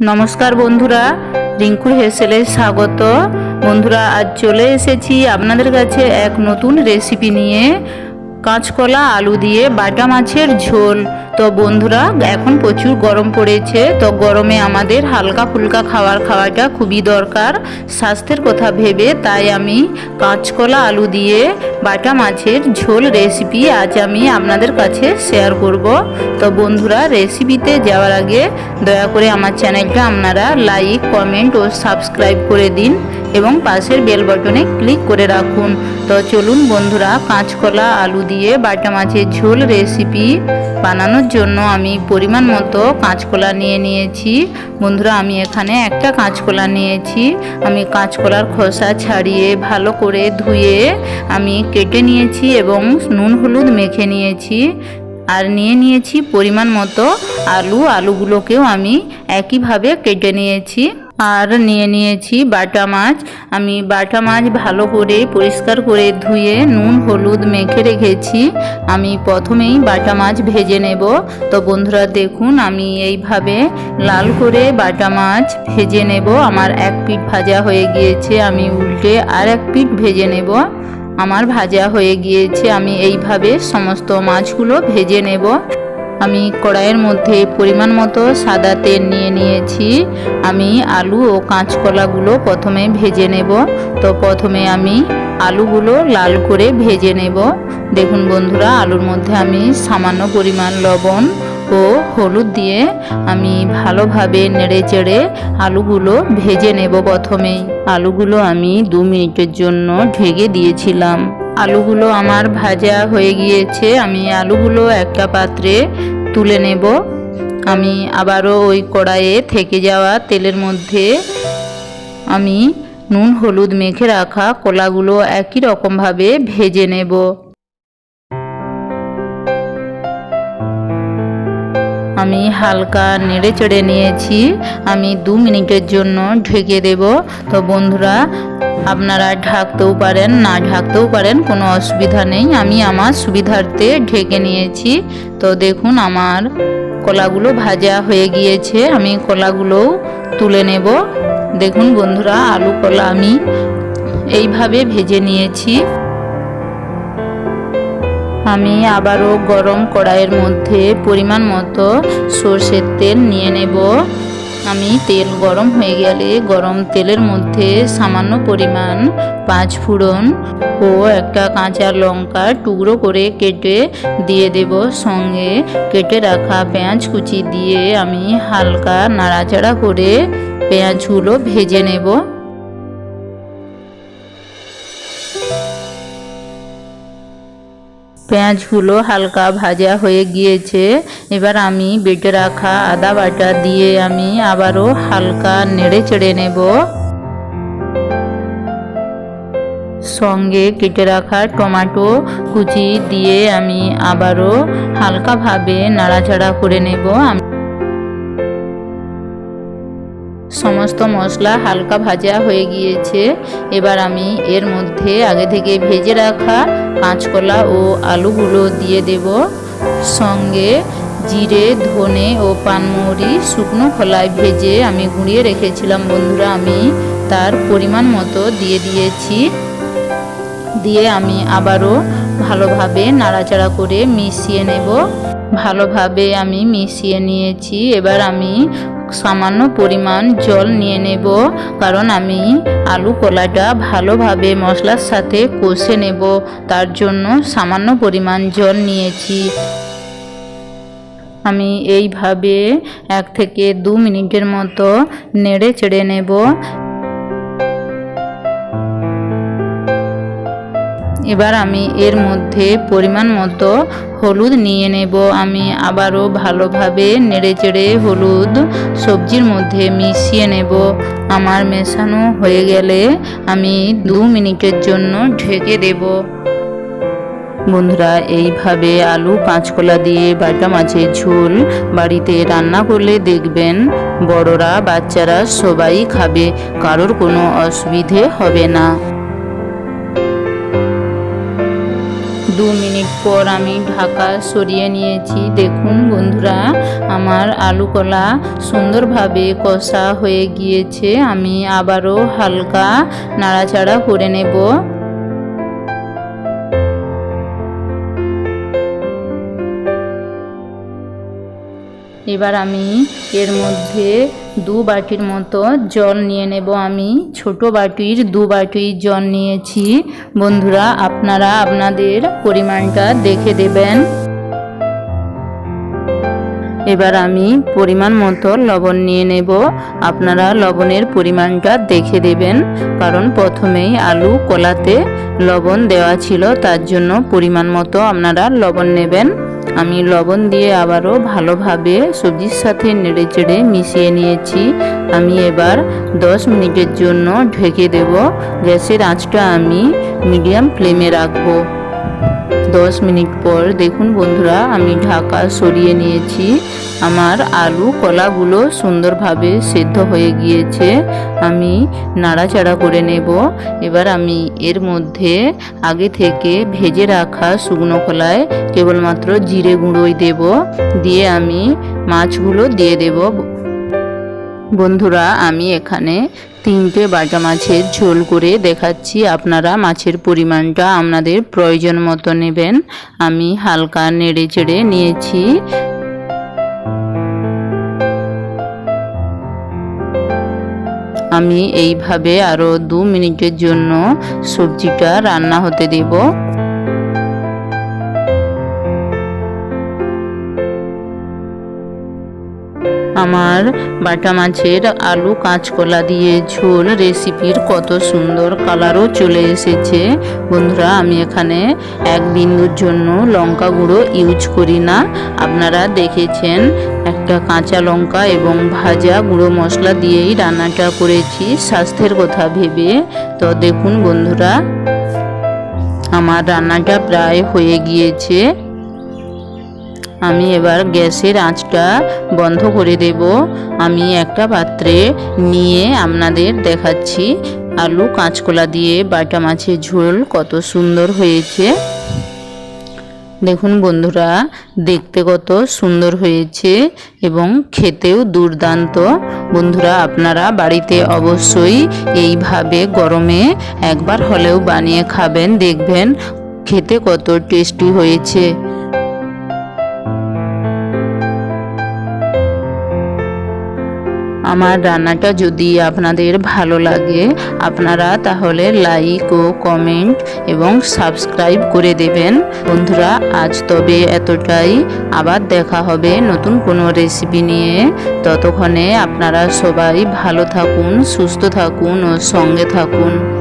নমস্কার বন্ধুরা রিঙ্কু হেসেলে স্বাগত। বন্ধুরা, আজ চলে এসেছি আপনাদের কাছে এক নতুন রেসিপি নিয়ে। কাঁচকলা, আলু দিয়ে বাটা মাছের ঝোল। তো বন্ধুরা, এখন প্রচুর গরম পড়েছে, তো গরমে আমাদের হালকা ফুলকা খাবার খাওয়াটা খুবই দরকার স্বাস্থ্যের কথা ভেবে। তাই আমি কাঁচকলা, আলু দিয়ে বাটা মাছের ঝোল রেসিপি আজ আমি আপনাদের কাছে শেয়ার করব। তো বন্ধুরা রেসিপিতে যাওয়ার আগে দয়া করে আমার চ্যানেলটা আপনারা লাইক কমেন্ট ও সাবস্ক্রাইব করে দিন। এবং পাশের বেল বটনে ক্লিক করে রাখুন। তো চলুন বন্ধুরা, কাঁচকলা, আলু দিয়ে বাটা মাছের ঝোল রেসিপি বানানোর জন্য আমি পরিমাণ মতো কাঁচকলা নিয়ে নিয়েছি। বন্ধুরা, আমি এখানে একটা কাঁচকলা নিয়েছি। আমি কাঁচকলার খোসা ছাড়িয়ে ভালো করে ধুয়ে আমি কেটে নিয়েছি এবং নুন হলুদ মেখে নিয়েছি। আর নিয়ে নিয়েছি পরিমাণ মতো আলু। আলুগুলোকেও আমি একইভাবে কেটে নিয়েছি। আর নিয়ে নিয়েছি বাটা মাছ। আমি বাটা মাছ ভালো করে পরিষ্কার করে ধুয়ে নুন, হলুদ মেখে রেখেছি। আমি প্রথমেই বাটা মাছ ভেজে নেব। তো বন্ধুরা, দেখুন, আমি এইভাবে লাল করে বাটা মাছ ভেজে নেব। আমার এক পিঠ ভাজা হয়ে গিয়েছে, আমি উল্টে আর এক পিঠ ভেজে নেব। আমার ভাজা হয়ে গিয়েছে, আমি এইভাবে সমস্ত মাছগুলো ভেজে নেব। আমি কড়াইয়ের মধ্যে পরিমাণ মতো সাদা তেল নিয়ে নিয়েছি। আমি আলু ও কাঁচকলাগুলো প্রথমে ভেজে নেব। তো প্রথমে আমি আলুগুলো লাল করে ভেজে নেব। দেখুন বন্ধুরা, আলুর মধ্যে আমি সামান্য পরিমাণ লবণ ও হলুদ দিয়ে আমি ভালোভাবে নেড়ে চেড়ে আলুগুলো ভেজে নেব প্রথমেই। আলুগুলো আমি দু মিনিটের জন্য ঢেকে দিয়েছিলাম। আলুগুলো আমার ভাজা হয়ে গিয়েছে, আমি আলুগুলো একটা পাত্রে তুলে নেব। আমি আবারও ওই কড়াইয়ে থেকে যাওয়া তেলের মধ্যে আমি নুন, হলুদ মেখে রাখা কলাগুলো একই রকমভাবে ভেজে নেব। আমি হালকা নেড়ে চড়ে নিয়েছি, আমি দু মিনিটের জন্য ঢেকে দেব। তো বন্ধুরা আপনারা ঢাকতেও পারেন, না ঢাকতেও পারেন, কোনো অসুবিধা নেই। আমি আমার সুবিধার্থে ঢেকে নিয়েছি। তো দেখুন আমার কলাগুলো ভাজা হয়ে গিয়েছে। আমি কলাগুলোও তুলে নেব। দেখুন বন্ধুরা, আলু কলা আমি এইভাবে ভেজে নিয়েছি। আমি আবারও গরম কড়াইয়ের মধ্যে পরিমাণ মতো সর্ষের তেল নিয়ে নেব। আমি তেল গরম হয়ে গেলে গরম তেলের মধ্যে সামান্য পরিমাণ পাঁচ ফোড়ন ও একটা কাঁচা লঙ্কা টুকরো করে কেটে দিয়ে দেব। সঙ্গে কেটে রাখা পেঁয়াজ কুচি দিয়ে আমি হালকা নাড়াচাড়া করে পেঁয়াজগুলো ভেজে নেব। পেঁয়াজগুলো হালকা ভাজা হয়ে গিয়েছে। এবার আমি বেটে রাখা আদা বাটা দিয়ে আমি আবারও হালকা নেড়ে চেড়ে নেব। সঙ্গে কেটে রাখা টমাটো কুচি দিয়ে আমি আবারও হালকাভাবে নাড়াচাড়া করে নেব। সমস্ত মশলা হালকা ভাজা হয়ে গিয়েছে। এবার আমি এর মধ্যে আগে থেকে ভেজে রাখা কাঁচকলা ও আলুগুলো দিয়ে দেব। সঙ্গে জিরে, ধনে ও পানমৌরি শুকনো খোলায় ভেজে আমি গুঁড়িয়ে রেখেছিলাম বন্ধুরা, আমি তার পরিমাণ মতো দিয়ে দিয়েছি। দিয়ে আমি আবারও ভালোভাবে নাড়াচাড়া করে মিশিয়ে নেব। ভালোভাবে আমি মিশিয়ে নিয়েছি। এবার আমি সামান্য পরিমাণ জল নিয়ে নেব, কারণ আমি আলু কলাটা ভালোভাবে মশলার সাথে কষে নেব। তার জন্য সামান্য পরিমাণ জল নিয়েছি। আমি এইভাবে এক থেকে দু মিনিটের মতো নেড়ে চেড়ে নেব। এবার আমি এর মধ্যে পরিমাণ মতো হলুদ নিয়ে নেব। আমি আবারও ভালোভাবে নেড়ে চেড়ে হলুদ সবজির মধ্যে মিশিয়ে নেব। আমার মেশানো হয়ে গেলে আমি দু মিনিটের জন্য ঢেকে দেব। বন্ধুরা, এইভাবে আলু কাঁচকলা দিয়ে বাটা মাছের ঝোল বাড়িতে রান্না করলে দেখবেন বড়রা, বাচ্চারা সবাই খাবে, কারোর কোনো অসুবিধে হবে না। দু মিনিট পর আমি ঢাকা সরিয়ে নিয়েছি। দেখুন বন্ধুরা, আমার আলু কলা সুন্দরভাবে কষা হয়ে গিয়েছে। আমি আবারও হালকা নাড়াচাড়া করে নেব। এবার আমি এর মধ্যে দু বাটির মতো জল নিয়ে নেব আমি। ছোট বাটির দু বাটি জল নিয়েছি। বন্ধুরা, আপনারা আপনাদের পরিমাণটা দেখে দেবেন। এবার আমি পরিমাণ মতো লবণ নিয়ে নেব। আপনারা লবণের পরিমাণটা দেখে দেবেন। কারণ প্রথমেই আলু কলাতে লবণ দেওয়া ছিল, তার জন্য পরিমাণ মতো আপনারা লবণ নেবেন। আমি লবণ দিয়ে আবারও ভালোভাবে সবজির সাথে নেড়ে চেড়ে মিশিয়ে নিয়েছি। আমি এবার 10 মিনিটের জন্য ঢেকে দেব। গ্যাসের আঁচটা আমি মিডিয়াম ফ্লেমে রাখব। দশ মিনিট পর দেখুন বন্ধুরা, আমি ঢাকা সরিয়ে নিয়েছি। আমার আলু কলাগুলো সুন্দরভাবে সেদ্ধ হয়ে গিয়েছে। আমি নাড়াচাড়া করে নেব। এবার আমি এর মধ্যে আগে থেকে ভেজে রাখা শুকনো কলায় কেবলমাত্র জিরে গুঁড়োই দেব। দিয়ে আমি মাছগুলো দিয়ে দেব। বন্ধুরা, আমি এখানে তিনটে বাটা মাছের ঝোল করে দেখাচ্ছি। আপনারা মাছের পরিমাণটা আপনাদের প্রয়োজন মতো নেবেন। আমি হালকা নেড়ে চেড়ে নিয়েছি। আমি এইভাবে আরও দু মিনিটের জন্য সবজিটা রান্না হতে দেবো। আমার বাটা মাছের আলু কাঁচকলা দিয়ে ঝোল রেসিপির কত সুন্দর কালারও চলে এসেছে। বন্ধুরা, আমি এখানে এক বিন্দুর জন্য লঙ্কা গুঁড়ো ইউজ করি না। আপনারা দেখেছেন, একটা কাঁচা লঙ্কা এবং ভাজা গুঁড়ো মশলা দিয়েই রান্নাটা করেছি, স্বাস্থ্যের কথা ভেবে। তো দেখুন বন্ধুরা, আমার রান্নাটা প্রায় হয়ে গিয়েছে। আমি এবার গ্যাসের আঁচটা বন্ধ করে দেব। আমি একটা পাত্রে নিয়ে আপনাদের দেখাচ্ছি আলু কাঁচকলা দিয়ে বাটা মাছের ঝোল কত সুন্দর হয়েছে। দেখুন বন্ধুরা, দেখতে কত সুন্দর হয়েছে এবং খেতেও দুর্দান্ত। বন্ধুরা, আপনারা বাড়িতে অবশ্যই এইভাবে গরমে একবার হলেও বানিয়ে খাবেন, দেখবেন খেতে কত টেস্টি হয়েছে। আমার রান্নাটা যদি আপনাদের ভালো লাগে, আপনারা তাহলে লাইক ও কমেন্ট এবং সাবস্ক্রাইব করে দেবেন। বন্ধুরা, আজ তবে এতটাই। আবার দেখা হবে নতুন কোনো রেসিপি নিয়ে। ততক্ষণে আপনারা সবাই ভালো থাকুন, সুস্থ থাকুন ও সঙ্গে থাকুন।